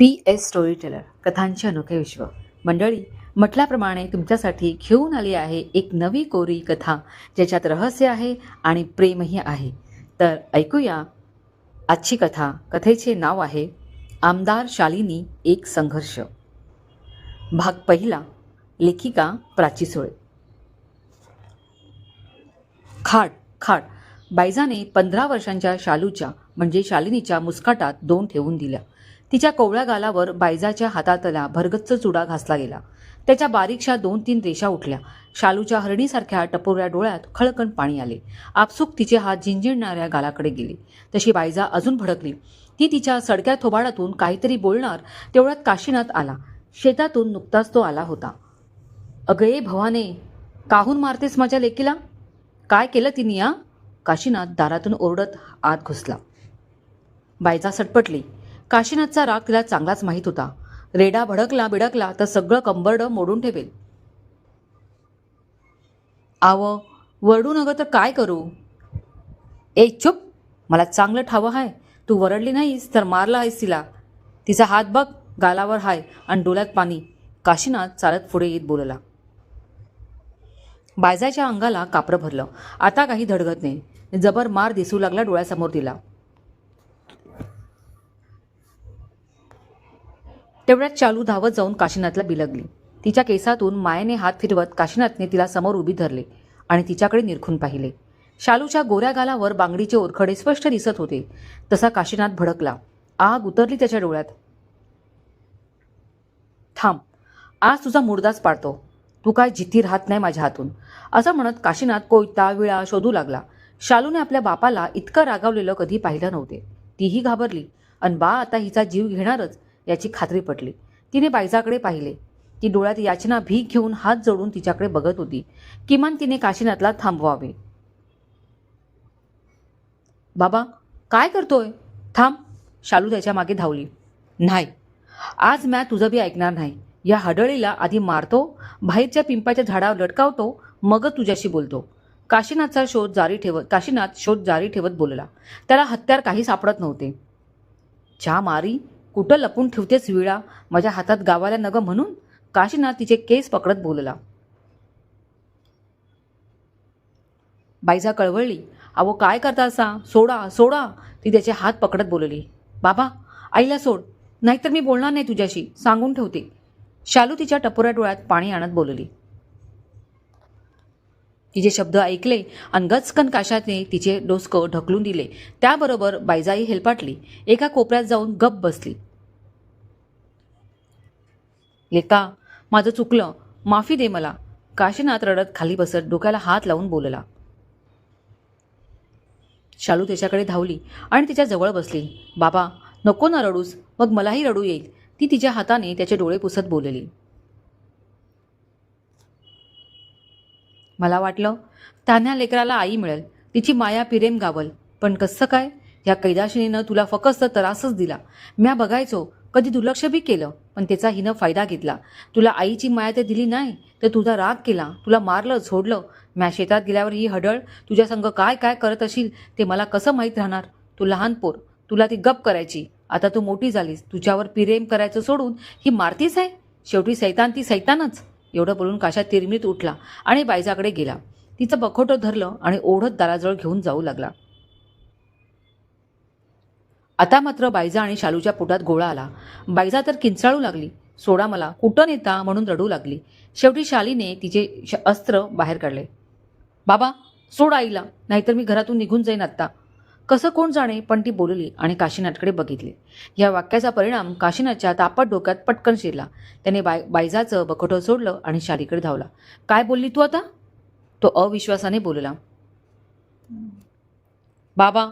P S story teller कथांचे अनोखे विश्व. मंडळी म्हटल्याप्रमाणे तुमच्यासाठी घेऊन आली आहे एक नवी कोरी कथा ज्याच्यात रहस्य आहे आणि प्रेमही आहे. तर ऐकूया. आजची कथा कथेचे नाव आहे आमदार शालिनी एक संघर्ष. भाग पहिला लेखिका प्राची सुळे. खाट खाट बायजाने पंधरा वर्षांच्या शालूच्या म्हणजे शालिनीच्या मुस्काटात दोन ठेवून दिल्या. तिच्या कोवळ्या गालावर बायजाच्या हातातला भरगच्च चुडा घासला गेला. त्याच्या बारीकशा दोन तीन रेषा उठल्या. शालूच्या हरणीसारख्या टपोऱ्या डोळ्यात खळकण पाणी आले. आपसूक तिचे हात झिंजिणणाऱ्या गालाकडे गेले. तशी बायजा अजून भडकली. ती तिच्या सडक्या थोबाडातून काहीतरी बोलणार तेवढ्यात काशीनाथ आला. शेतातून नुकताच तो आला होता. अगये भवाने काहून मारतेस माझ्या लेकीला? काय केलं तिने या काशीनाथ दारातून ओरडत आत घुसला. बायजा सटपटली. काशीनाथचा राग तिला चांगलाच माहीत होता. रेडा भडकला बिडकला तर सगळं कंबरडं मोडून ठेवेल. आव वरडू नगं तर काय करू? ए चुप! मला चांगलं ठावं आहे तू वरडली नाहीस तर मारला आहेस तिला. तिचा हात बघ गालावर हाय आणि डोळ्यात पाणी. काशीनाथ चालत पुढे येत बोलला. बायजाच्या अंगाला कापरं भरलं. आता काही धडगत नाही. जबर मार दिसू लागला डोळ्यासमोर तिला. तेवढ्यात चालू धावत जाऊन काशीनाथला बिलगली. तिच्या केसातून मायेने हात फिरवत काशीनाथने तिला समोर उभी धरले आणि तिच्याकडे निरखून पाहिले. शालूच्या गोऱ्या गालावर बांगडीचे ओरखडे स्पष्ट दिसत होते. तसा काशीनाथ भडकला. आग उतरली त्याच्या डोळ्यात. थांब आज तुझा मुर्दाच पाडतो. तू काय जिथी राहत नाही माझ्या हातून. असं म्हणत काशीनाथ कोयता विळा शोधू लागला. शालूने आपल्या बापाला इतकं रागावलेलं कधी पाहिलं नव्हते. तीही घाबरली. अन बा आता हिचा जीव घेणारच. याची खात्री पटली. तिने बायजाकडे पाहिले. ती डोळ्यात याचना भीक घेऊन हात जोडून तिच्याकडे बघत होती. किमान तिने काशीनाथला थांबवावे. बाबा काय करतोय? थांब. शालू त्याच्यामागे धावली. नाही. आज मॅ तुझं बी ऐकणार नाही. या हडळीला आधी मारतो बाहेरच्या पिंपाच्या झाडावर लटकावतो मगच तुझ्याशी बोलतो. काशीनाथचा शोध जारी ठेवत काशीनाथ शोध जारी ठेवत बोलला. त्याला हत्यार काही सापडत नव्हते. च्या मारी कुठं लपून ठेवतेस विळा? माझ्या हातात गावाला नग म्हणून? काशीनाथ तिचे केस पकडत बोलला. बाईजा कळवळली. अहो काय करता असा सोडा सोडा. ती त्याचे हात पकडत बोलली. बाबा आईला सोड. नाहीतर मी बोलणार नाही तुझ्याशी. सांगून ठेवते. शालू तिच्या टपोऱ्या डोळ्यात पाणी आणत बोलली. तिचे शब्द ऐकले आणि गचकन काशाने तिचे डोसकं ढकलून दिले. त्याबरोबर बायजाई हेलपाटली एका कोपऱ्यात जाऊन गप बसली. लेका माझं चुकलं. माफी दे मला. काशीनाथ रडत खाली बसत डोक्याला हात लावून बोलला. शालू त्याच्याकडे धावली आणि तिच्या जवळ बसली. बाबा नको ना रडूस. मग मलाही रडू येईल. ती तिच्या हाताने त्याचे डोळे पुसत बोलली. मला वाटलं तान्या लेकराला आई मिळेल. तिची माया पिरेम गावल. पण कसं काय? ह्या कैदाशिनीनं तुला फकस्त त्रासच दिला. म्या बघायचो कधी दुर्लक्ष बी केलं पण त्याचा हिनं फायदा घेतला. तुला आईची माया तर दिली नाही तर तुझा राग केला. तुला मारलं झोडलं. म्या शेतात गेल्यावर ही हडळ तुझ्या संघ काय काय करत असेल ते मला कसं माहीत राहणार? तू लहान पोर तुला ती गप करायची. आता तू मोठी झालीस तुझ्यावर पिरेम करायचं सोडून ही मारतीच आहे? शेवटी सैतान ती सैतानच. एवढं बोलून काशा तिरमित उठला आणि बायजाकडे गेला. तिचं बखोटं धरलं आणि ओढत दाराजवळ घेऊन जाऊ लागला. आता मात्र बायजा आणि शालूच्या पोटात गोळा आला. बायजा तर किंचाळू लागली. सोडा मला कुठं नेता म्हणून रडू लागली. शेवटी शालीने तिचे श अस्त्र बाहेर काढले. बाबा सोड आईला नाहीतर मी घरातून निघून जाईन आत्ता. कसं कोण जाणे पण ती बोलली आणि काशीनाथकडे बघितले. या वाक्याचा परिणाम काशीनाथच्या तापट डोक्यात पटकन शिरला. त्याने बाय बायजाचं बखोटं सोडलं आणि शालीकडे धावला. काय बोलली तू आता? तो अविश्वासाने बोलला. बाबा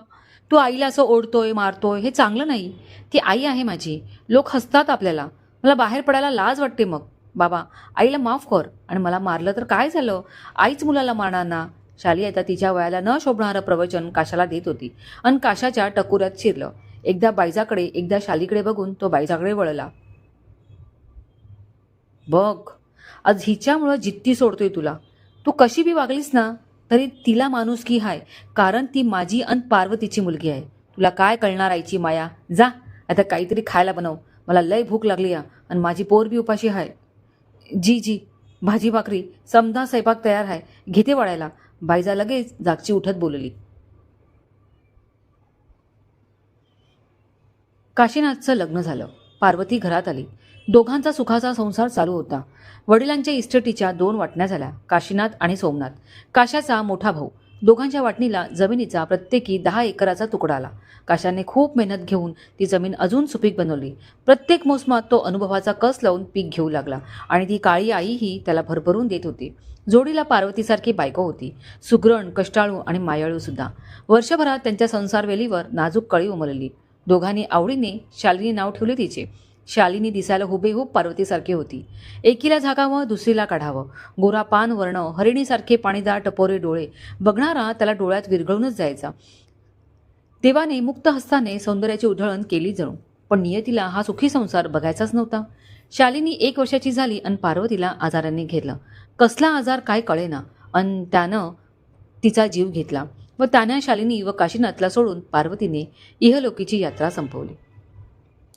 तू आईला असं ओढतोय मारतोय हे चांगलं नाही. ती आई आहे माझी. लोक हसतात आपल्याला. मला बाहेर पडायला लाज वाटते मग. बाबा आईला माफ कर आणि मला मारलं तर काय झालं? आईच मुलाला मारणार ना. शाली आता तिच्या वयाला न शोभणारं प्रवचन काशाला देत होती. आणि काशाच्या टकुऱ्यात शिरलं. एकदा बायजाकडे एकदा शालीकडे बघून तो बायजाकडे वळला. बघ आज हिच्यामुळं जित्ती सोडतोय तुला. तू कशी बी वागलीस ना तरी तिला माणुसकी हाय? कारण ती माझी अन पार्वतीची मुलगी आहे. तुला काय कळणार आईची माया? जा आता काहीतरी खायला बनव. मला लय भूक लागली या आणि माझी पोर बी उपाशी आहे जी जी भाजी भाकरी समधा स्वयंपाक तयार आहे घेते वाढायला बाईजा लगेच जागची उठत बोलली. काशीनाथचं लग्न झालं. पार्वती घरात आली. दोघांचा सुखाचा संसार चालू होता. वडिलांच्या इस्टेटीच्या दोन वाटण्या झाल्या. काशीनाथ आणि सोमनाथ. काशाचा मोठा भाऊ. दोघांच्या वाटणीला जमिनीचा प्रत्येकी दहा एकराचा तुकडा आला. काशाने खूप मेहनत घेऊन ती जमीन अजून सुपीक बनवली. प्रत्येक मोसमात तो अनुभवाचा कस लावून पीक घेऊ लागला आणि ती काळी आईही त्याला भरभरून देत होती. जोडीला पार्वतीसारखी बायको होती. सुग्रण कष्टाळू आणि मायाळू सुद्धा. वर्षभरात त्यांच्या संसारवेलीवर नाजूक कळी उमलली. दोघांनी आवडीने शालिनी नाव ठेवले तिचे. शालिनी दिसायला हुबेहूब पार्वतीसारखी होती. एकीला झाकावं दुसरीला काढावं. गोरा पान वर्ण हरिणीसारखे पाणीदार टपोरे डोळे. बघणारा त्याला डोळ्यात विरघळूनच जायचा. देवाने मुक्त हस्ताने सौंदर्याची उधळण केली जणू. पण नियतीला हा सुखी संसार बघायचाच नव्हता. शालिनी एक वर्षाची झाली आणि पार्वतीला आजारांनी घेतलं कसला आजार काय कळेना. अन त्यानं तिचा जीव घेतला. व त्यानं शालिनी व काशीनाथला सोडून पार्वतीने इहलोकीची यात्रा संपवली.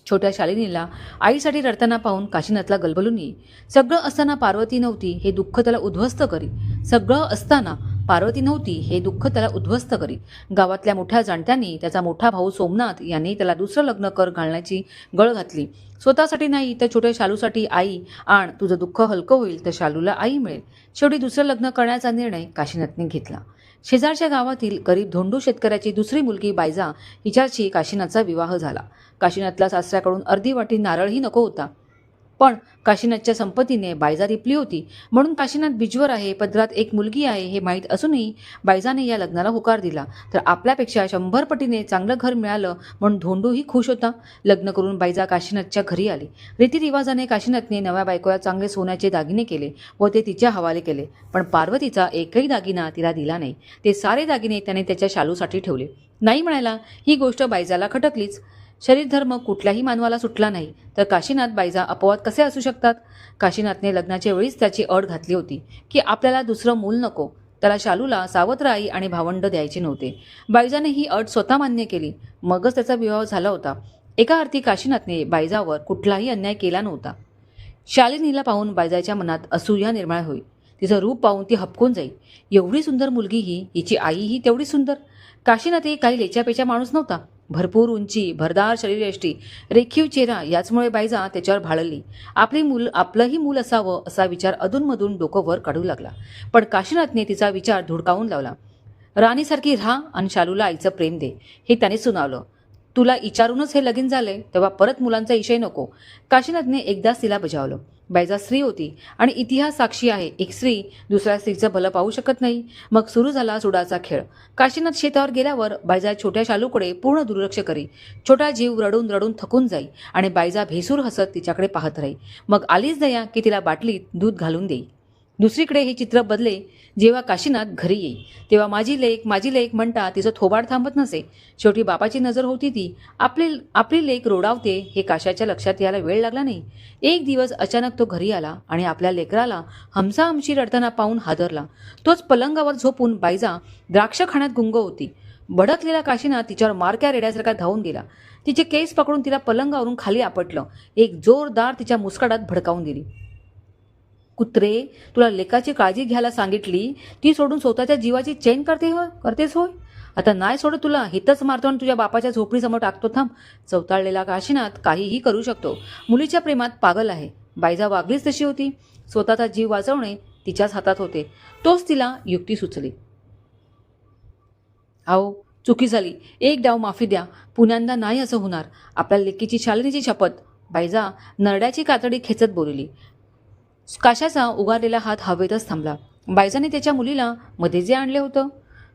छोट्या शालिनीला आईसाठी रडताना पाहून काशीनाथला गलबलून येई सगळं असताना पार्वती नव्हती हे दुःख त्याला उद्ध्वस्त करी. सगळं असताना पार्वती नव्हती हे दुःख त्याला उद्ध्वस्त करी. गावातल्या मोठ्या जाणत्यांनी त्याचा मोठा भाऊ सोमनाथ यांनी त्याला दुसरं लग्न कर घालण्याची गळ घातली. स्वतःसाठी नाही तर छोट्या शालूसाठी आई आण तुझं दुःख हलकं होईल तर शालूला आई मिळेल. शेवटी दुसरं लग्न करण्याचा निर्णय काशीनाथने घेतला. शेजारच्या गावातील गरीब धोंडू शेतकऱ्याची दुसरी मुलगी बायजा हिच्याशी काशीनाथचा विवाह झाला. काशीनाथला सासऱ्याकडून अर्धी वाटी नारळही नको होता. पण काशीनाथच्या संपत्तीने बायजा रिपली होती. म्हणून काशीनाथ बिजवर आहे पदरात एक मुलगी आहे हे माहीत असूनही बायजाने या लग्नाला होकार दिला. तर आपल्यापेक्षा शंभर पटीने चांगलं घर मिळालं म्हणून धोंडूही खुश होता. लग्न करून बायजा काशीनाथच्या घरी आली. रीतिरिवाजाने काशीनाथने नव्या बायकोला चांगले सोन्याचे दागिने केले व ते तिच्या हवाले केले. पण पार्वतीचा एकही दागिना तिला दिला नाही. ते सारे दागिने त्याने त्याच्या शालूसाठी ठेवले. नाही म्हणायला ही गोष्ट बायजाला खटकलीच. शरीर धर्म कुठल्याही मानवाला सुटला नाही तर काशीनाथ बाईजा अपवाद कसे असू शकतात? काशीनाथने लग्नाच्या वेळीच त्याची अट घातली होती की आपल्याला दुसरं मूल नको त्याला शालूला सावत्र आई आणि भावंड द्यायचे नव्हते. बाईजाने ही अट स्वतः मान्य केली. मगच त्याचा विवाह झाला होता. एका अर्थी काशीनाथने बायजावर कुठलाही अन्याय केला नव्हता. शालिनीला पाहून बायजाच्या मनात असूया निर्माण होईल. तिचं रूप पाहून ती हपकून जाईल. एवढी सुंदर मुलगी ही हिची आईही तेवढी सुंदर. काशीनाथही काही लेच्यापेच्या माणूस नव्हता. भरपूर उंची भरदार शरीरयष्टी रेखीव चेहरा याचमुळे बायजा त्याच्यावर भाळली. आपली मूल आपलंही मूल असावं असा विचार अधूनमधून डोकं वर काढू लागला. पण काशीनाथने तिचा विचार धुडकावून लावला. राणीसारखी राहा आणि शालूला आईचं प्रेम दे हे त्याने सुनावलं. तुला विचारूनच हे लगीन झाले तेव्हा परत मुलांचा इशय नको. काशीनाथने एकदाच तिला बजावलं. बायजा स्त्री होती. आणि इतिहास साक्षी आहे. एक स्त्री दुसऱ्या स्त्रीचं भलं पाहू शकत नाही. मग सुरू झाला सुडाचा खेळ. काशीनाथ शेतावर गेल्यावर बायजा छोट्या शालूकडे पूर्ण दुर्लक्ष करी. छोटा जीव रडून रडून थकून जाई आणि बायजा भेसूर हसत तिच्याकडे पाहत राही. मग आलीच दया की तिला बाटलीत दूध घालून देई. दुसरीकडे हे चित्र बदले जेव्हा काशीनाथ घरी येई तेव्हा माझी लेख माझी लेख म्हणता तिचं थोबाड थांबत नसे. शेवटी बापाची नजर होती ती. आपली आपली लेख रोडावते हे काशाच्या लक्षात यायला वेळ लागला नाही. एक दिवस अचानक तो घरी आला आणि आपल्या लेकराला हमसा हमशी रडताना पाहून हादरला. तोच पलंगावर झोपून बायजा द्राक्ष खाण्यात गुंग होती. भडकलेला काशीनाथ तिच्यावर मारक्या रेड्यासारखा धावून गेला. तिचे केस पकडून तिला पलंगावरून खाली आपटलं. एक जोरदार तिच्या मुस्काडात भडकावून दिली. कुत्रे तुला लेकाची काळजी घ्यायला सांगितली ती सोडून स्वतःच्या जीवाची चैन करते होय? करतेस होय? आता नाही सोडत तुला हितच मारतो आणि तुझ्या बापाच्या झोपडीसमोर टाकतो थांब. चवताळलेला काशीनाथ काहीही करू शकतो. मुलीच्या प्रेमात पागल आहे. बायजा वागलीच तशी होती. स्वतःचा जीव वाचवणे तिच्याच हातात होते. तोच तिला युक्ती सुचली. आहो चुकी झाली. एक डाव माफी द्या. पुण्यांदा नाही असं होणार. आपल्या लेकीची शालिनीची शपथ. बायजा नरड्याची कातडी खेचत बोलली. काशाचा उगारलेला हात हवेतच थांबला. बायजाने त्याच्या मुलीला मध्ये जे आणले होतं.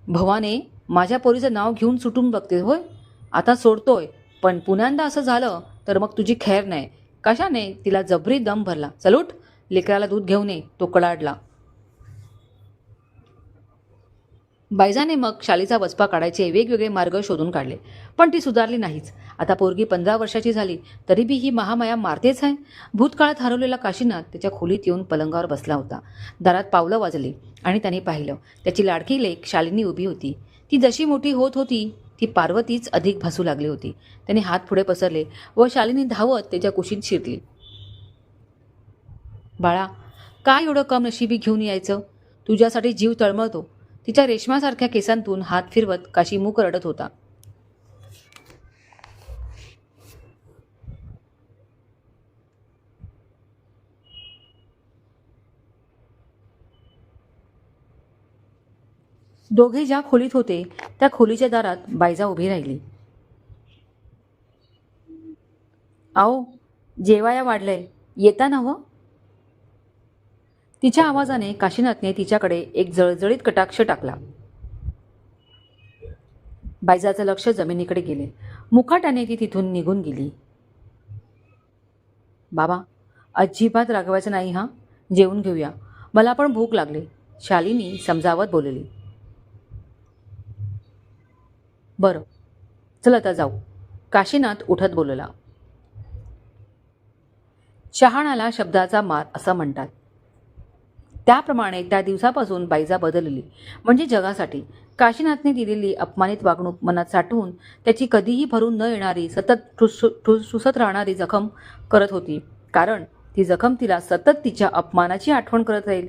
भवाने माझ्या पोरीचं नाव घेऊन सुटून बघते होय. आता सोडतोय. पण पुण्यांदा असं झालं तर मग तुझी खैर नाही. कशाने तिला जबरी दम भरला. चलूट लेकराला दूध घेऊन ये. तो कडाडला. बायजाने मग शालीचा वचपा काढायचे वेगवेगळे मार्ग शोधून काढले. पण ती सुधारली नाहीच. आता पोरगी पंधरा वर्षाची झाली तरी बी ही महामाया मारतेच आहे. भूतकाळात हरवलेला काशीनाथ त्याच्या खोलीत येऊन पलंगावर बसला होता. दारात पावलं वाजली आणि त्याने पाहिलं त्याची लाडकी लेख शालिनी उभी होती. ती जशी मोठी होत होती ती पार्वतीच अधिक भासू लागली होती. त्याने हात पुढे पसरले व शालिनी धावत त्याच्या कुशीत शिरली. बाळा काय एवढं कम नशिबी घेऊन यायचं? तुझ्यासाठी जीव तळमळतो. तिच्या रेशमासारख्या केसांतून हात फिरवत काशी मूक रडत होता. दोघे ज्या खोलीत होते त्या खोलीच्या दारात बायजा उभी राहिली. आओ जेवाया वाढलंय. येता ना हो तिच्या आवाजाने काशीनाथने तिच्याकडे एक जळजळीत कटाक्ष टाकला. बायजाचं लक्ष जमिनीकडे गेले. मुखाटाने ती तिथून निघून गेली. बाबा अजिबात रागवायचं नाही हा? जेवून घेऊया. मला पण भूक लागली. शालिनी समजावत बोलली. बरं चल आता जाऊ. काशीनाथ उठत बोलला. शहाणाला शब्दाचा मार असं म्हणतात. त्याप्रमाणे त्या दिवसापासून बाईजा बदलली. म्हणजे जगासाठी. काशीनाथने दिलेली अपमानित वागणूक मनात साठवून त्याची कधीही भरून न येणारी सतत ठुस ठुसठुसत राहणारी जखम करत होती. कारण ती जखम तिला सतत तिच्या अपमानाची आठवण करत राहील.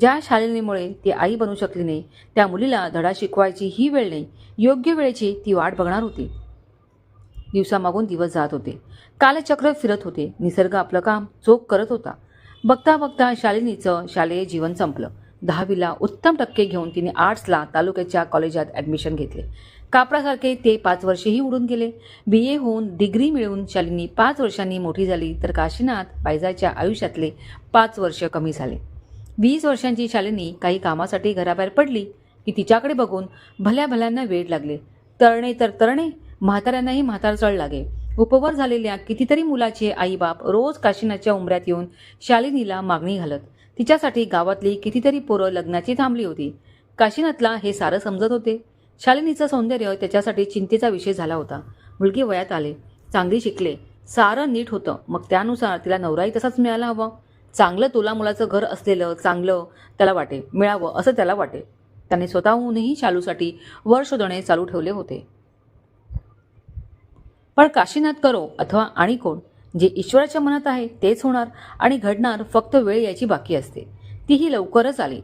ज्या शालिनीमुळे ती आई बनू शकली नाही त्या मुलीला धडा शिकवायची ही वेळ नाही. योग्य वेळेची ती वाट बघणार होती. दिवसामागून दिवस जात होते. कालचक्र फिरत होते. निसर्ग आपलं काम चोख करत होता. बघता बघता शालिनीचं शालेय जीवन संपलं. दहावीला उत्तम टक्के घेऊन तिने आर्ट्सला तालुक्याच्या कॉलेजात ॲडमिशन घेतले. कापडासारखे ते पाच वर्षेही उडून गेले. बी ए होऊन डिग्री मिळवून शालिनी पाच वर्षांनी मोठी झाली तर काशीनाथ बायजाच्या आयुष्यातले पाच वर्ष कमी झाले. वीस वर्षांची शालिनी काही कामासाठी घराबाहेर पडली की तिच्याकडे बघून भल्या भल्यांना वेळ लागले. तरणे तर तरणे म्हाताऱ्यांनाही म्हातार चढ लागे. उपवर झालेल्या कितीतरी मुलाचे आईबाप रोज काशीनाथच्या उमऱ्यात येऊन शालिनीला मागणी घालत. तिच्यासाठी गावातली कितीतरी पोरं लग्नाची थांबली होती. काशीनाथला हे सारं समजत होते. शालिनीचं सौंदर्य त्याच्यासाठी चिंतेचा विषय झाला होता. मुलगी वयात आले. चांगली शिकले. सारं नीट होतं. मग त्यानुसार तिला नवराही तसाच मिळाला हवं. चांगलं तुला मुलाचं घर असलेलं चांगलं त्याला वाटे. मिळावं असं त्याला वाटे. त्याने स्वतःहूनही शालूसाठी वर शोधणे चालू ठेवले होते. पण काशीनाथ करो अथवा आणि कोण? जे ईश्वराच्या मनात आहे तेच होणार आणि घडणार फक्त वेळ याची बाकी असते. तीही लवकरच आली.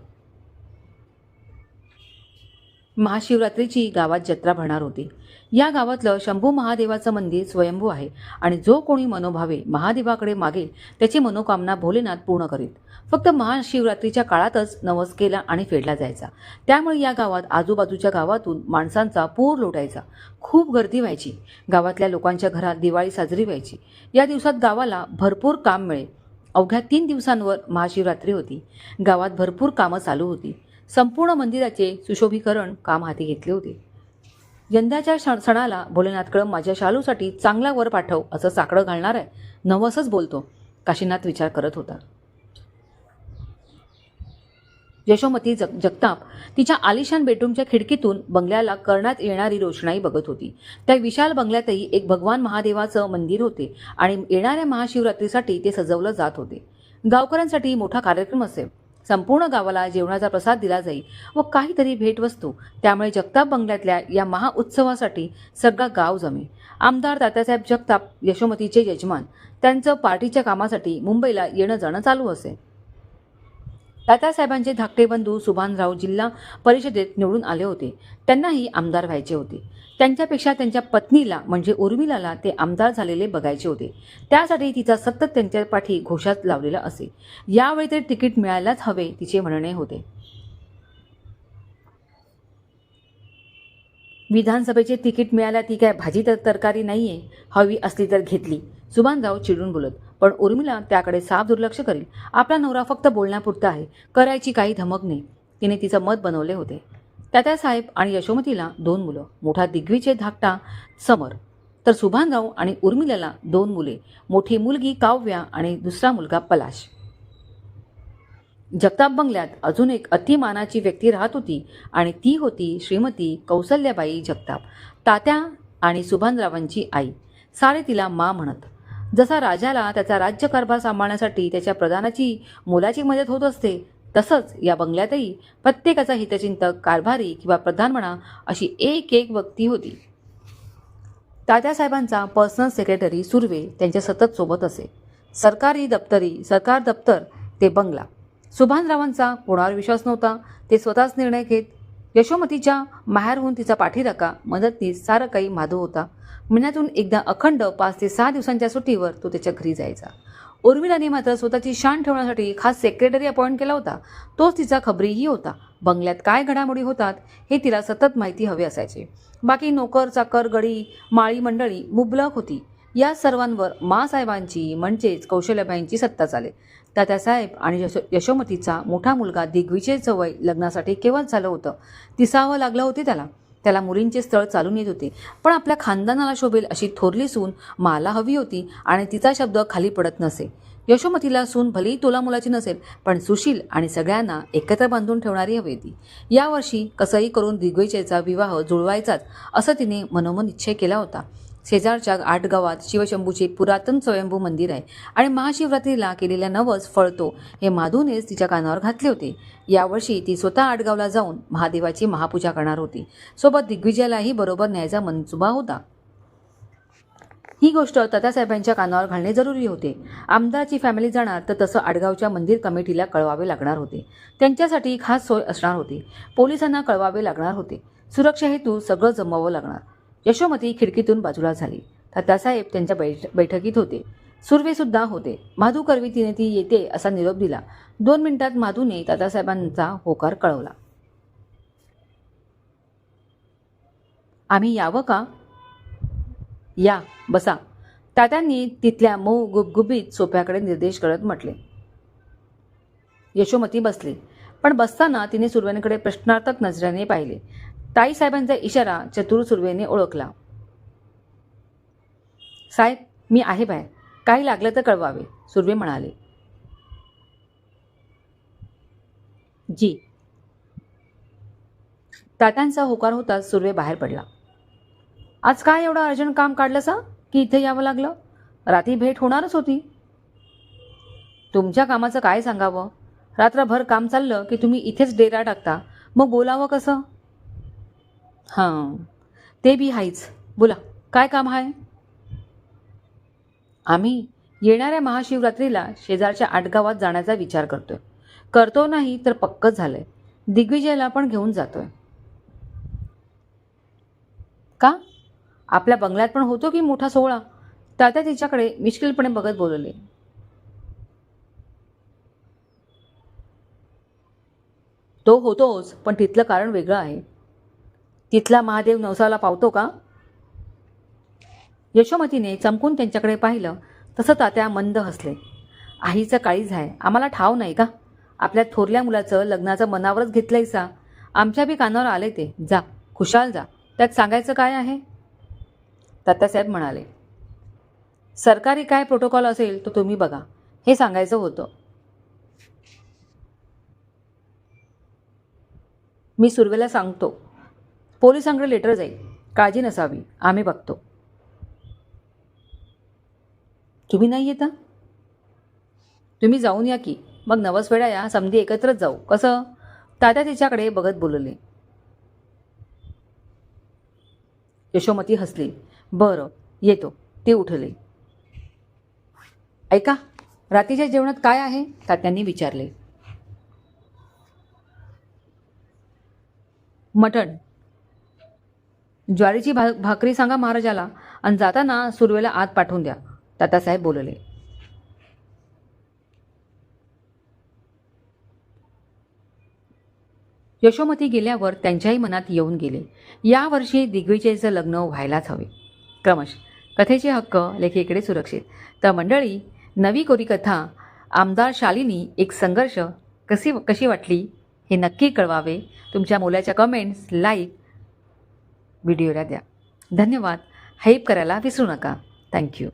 महाशिवरात्रीची गावात जत्रा भरणार होती. या गावातलं शंभू महादेवाचं मंदिर स्वयंभू आहे. आणि जो कोणी मनोभावे महादेवाकडे मागेल त्याची मनोकामना भोलेनाथ पूर्ण करीत फक्त महाशिवरात्रीच्या काळातच नवस केला आणि फेडला जायचा. त्यामुळे या गावात आजूबाजूच्या गावातून माणसांचा पूर लोटायचा. खूप गर्दी व्हायची. गावातल्या लोकांच्या घरात दिवाळी साजरी व्हायची. या दिवसात गावाला भरपूर काम मिळे अवघ्या तीन दिवसांवर महाशिवरात्री होती. गावात भरपूर कामं चालू होती. संपूर्ण मंदिराचे सुशोभीकरण काम हाती घेतले होते. यंदाच्या सण सणाला भोलेनाथकडं माझ्या शालूसाठी चांगला वर पाठव असं साकडं घालणार आहे नवसच बोलतो काशीनाथ विचार करत होता. यशोमती जग जगताप तिच्या आलिशान बेडरूमच्या खिडकीतून बंगल्याला करण्यात येणारी रोषणाई बघत होती. त्या विशाल बंगल्यातही एक भगवान महादेवाचं मंदिर होते आणि येणाऱ्या महाशिवरात्रीसाठी ते सजवलं जात होते. गावकऱ्यांसाठी मोठा कार्यक्रम असेल. संपूर्ण गावाला जेवणाचा प्रसाद दिला जाईल व काहीतरी भेटवस्तू. त्यामुळे जगताप बंगल्यातल्या या महाउत्सवासाठी सगळा गाव जमे आमदार तात्यासाहेब जगताप यशोमतीचे यजमान. त्यांचं पार्टीच्या कामासाठी मुंबईला येणं जाणं चालू असे दादासाहेबांचे धाकटे बंधू सुभानराव जिल्हा परिषदेत निवडून आले होते. त्यांनाही आमदार व्हायचे होते. त्यांच्यापेक्षा त्यांच्या पत्नीला म्हणजे उर्मिलाला ते आमदार झालेले बघायचे होते. त्यासाठी तिचा सतत त्यांच्या पाठी घोषात लावलेला असे. यावेळी तरी तिकीट मिळायलाच हवे तिचे म्हणणे होते. विधानसभेचे तिकीट मिळायला ती काय भाजी तर तरकारी नाही आहे हवी असली तर घेतली. सुभानराव चिडून बोलत पण उर्मिला त्याकडे साफ दुर्लक्ष करील. आपला नवरा फक्त बोलण्यापुरता आहे. करायची काही धमक नाही. तिने तिचं मत बनवले होते. तात्यासाहेब आणि यशोमतीला दोन मुलं मोठा दिग्विजय धाकटा समर. तर सुभानराव आणि उर्मिलाला दोन मुले मोठी मुलगी काव्या आणि दुसरा मुलगा पलाश. जगताप बंगल्यात अजून एक अतिमानाची व्यक्ती राहत होती आणि ती होती श्रीमती कौसल्याबाई जगताप तात्या आणि सुभानरावांची आई. सारे तिला मा म्हणत. जसा राजाला त्याचा राज्यकारभार सांभाळण्यासाठी त्याच्या प्रधानाची मोलाची मदत होत असते तसंच या बंगल्यातही प्रत्येकाचा हितचिंतक कारभारी किंवा प्रधान म्हणा अशी एक एक व्यक्ती होती. तात्यासाहेबांचा पर्सनल सेक्रेटरी सुर्वे त्यांच्या सतत सोबत असे. सरकारी दप्तरी सरकार दप्तर ते बंगला. सुभानरावांचा कोणावर विश्वास नव्हता ते स्वतःच निर्णय घेत यशोमतीच्या माहेरहून तिचा पाठीराका मदतनीस सारं काही माधव होता. महिन्यातून एकदा अखंड पाच ते सहा दिवसांच्या सुट्टीवर तो त्याच्या घरी जायचा. उर्मिलाने मात्र स्वतःची शान ठेवण्यासाठी खास सेक्रेटरी अपॉइंट केला होता. तोच तिचा खबरीही होता. बंगल्यात काय घडामोडी होतात हे तिला सतत माहिती हवी असायचे. बाकी नोकर चाकर गडी माळी मंडळी मुबलक होती. या सर्वांवर मासाहेबांची म्हणजेच कौशल्याबाईंची सत्ता चाले तात्यासाहेब आणि यशो यशोमतीचा मोठा मुलगा दिग्विजय वय लग्नासाठी केव्हाच झालं होतं. दिसावं लागलं होते त्याला. त्याला मुलींचे स्थळ चालून येत होते. पण आपल्या खानदानाला शोभेल अशी थोरली सून माला हवी होती आणि तिचा शब्द खाली पडत नसे. यशोमतीला सून भलेही तोला मुलाची नसेल पण सुशील आणि सगळ्यांना एकत्र बांधून ठेवणारी हवी होती. यावर्षी कसंही करून दिग्विजयचा विवाह जुळवायचाच असं तिने मनोमन निश्चय केला होता. शेजारच्या आठ गावात शिवशंभूचे पुरातन स्वयंभू मंदिर आहे आणि महाशिवरात्रीला केलेल्या नवस फळतो हे माधूनेच तिच्या कानावर घातले होते. यावर्षी ती स्वतः आडगावला जाऊन महादेवाची महापूजा करणार होती. सोबत दिग्विजयालाही बरोबर न्यायचा मनसुबा होता. ही गोष्ट तात्यासाहेबांच्या कानावर घालणे जरुरी होते. आमदाराची फॅमिली जाणार तर तसं आडगावच्या मंदिर कमिटीला कळवावे लागणार होते. त्यांच्यासाठी खास सोय असणार होती. पोलिसांना कळवावे लागणार होते. सुरक्षा हेतू सगळं जमवावं लागणार. यशोमती खिडकीतून बाजूला झाली. तात्यासाहेब त्यांच्या बैठ बैठकीत होते. सुर्वेसुद्धा होते. माधू करवी तिने ती येते असा निरोप दिला. दोन मिनिटात माधूने तात्यासाहेबांचा होकार कळवला. आम्ही यावं का? या बसा. तात्यांनी तिथल्या मऊ गुबगुबीत सोप्याकडे निर्देश करत म्हटले. यशोमती बसली. पण बसताना तिने सुर्वेनकडे प्रश्नार्थक नजरेने पाहिले. ताईसाहेबांचा इशारा चतुर सुर्वेने ओळखला. साहेब मी आहे बाहेर. काही लागलं तर कळवावे सुर्वे म्हणाले. जी. तात्यांचा होकार होताच सुर्वे बाहेर पडला. आज काय एवढं अर्जंट काम काढलं सा की इथे यावं लागलं? रात्री भेट होणारच होती. तुमच्या कामाचं काय सांगावं? रात्रभर काम चाललं की तुम्ही इथेच डेरा टाकता. मग बोलावं कसं? हां. ते बी हायच बोला काय काम आहे? आम्ही येणाऱ्या महाशिवरात्रीला शेजारच्या आटगावात जाण्याचा विचार करतोय. करतो नाही तर पक्कच झालंय. दिग्विजयाला पण घेऊन जातोय. का? आपल्या बंगल्यात पण होतो की मोठा सोहळा? तात्या तिच्याकडे मिश्किलपणे बघत बोलले. तो होतोच पण तिथलं कारण वेगळं आहे. तिथला महादेव नवसाला पावतो का? यशोमतीने चमकून त्यांच्याकडे पाहिलं तसं तात्या मंद हसले. आईचं काळीज आहे आम्हाला ठाव नाही का? आपल्या थोरल्या मुलाचं लग्नाचं मनावरच घेतलंय सा. आमच्या बी कानावर आले ते. जा खुशाल जा. त्यात सांगायचं काय आहे? तात्यासाहेब म्हणाले सरकारी काय प्रोटोकॉल असेल तो तुम्ही बघा. हे सांगायचं होतं. मी सुर्वेला सांगतो. पोलिसांकडे लेटर जाईल. काळजी नसावी. आम्ही बघतो. तुम्ही नाही येता? तुम्ही जाऊन या की. मग नवसवेळा या. समधी एकत्रच जाऊ. कसं? तात्या तिच्याकडे बघत बोलले. यशोमती हसली. बरं येतो. ते उठले. ऐका रात्रीच्या जेवणात काय आहे? तात्यांनी विचारले. मटण. ज्वारीची भा भाकरी सांगा महाराजाला आणि जाताना सुरवेला आत पाठवून द्या. तातासाहेब बोलले. यशोमती गेल्यावर त्यांच्याही मनात येऊन गेले. यावर्षी दिग्विजयचं लग्न व्हायलाच हवे. क्रमश कथेचे हक्क लेखीकडे सुरक्षित. तर मंडळी नवी कोरी कथा आमदार शालिनी एक संघर्ष कशी कशी वाटली हे नक्की कळवावे. तुमच्या मुलाच्या कमेंट्स लाईक व्हिडिओला द्या. धन्यवाद. हाईप करायला विसरू नका. थँक्यू.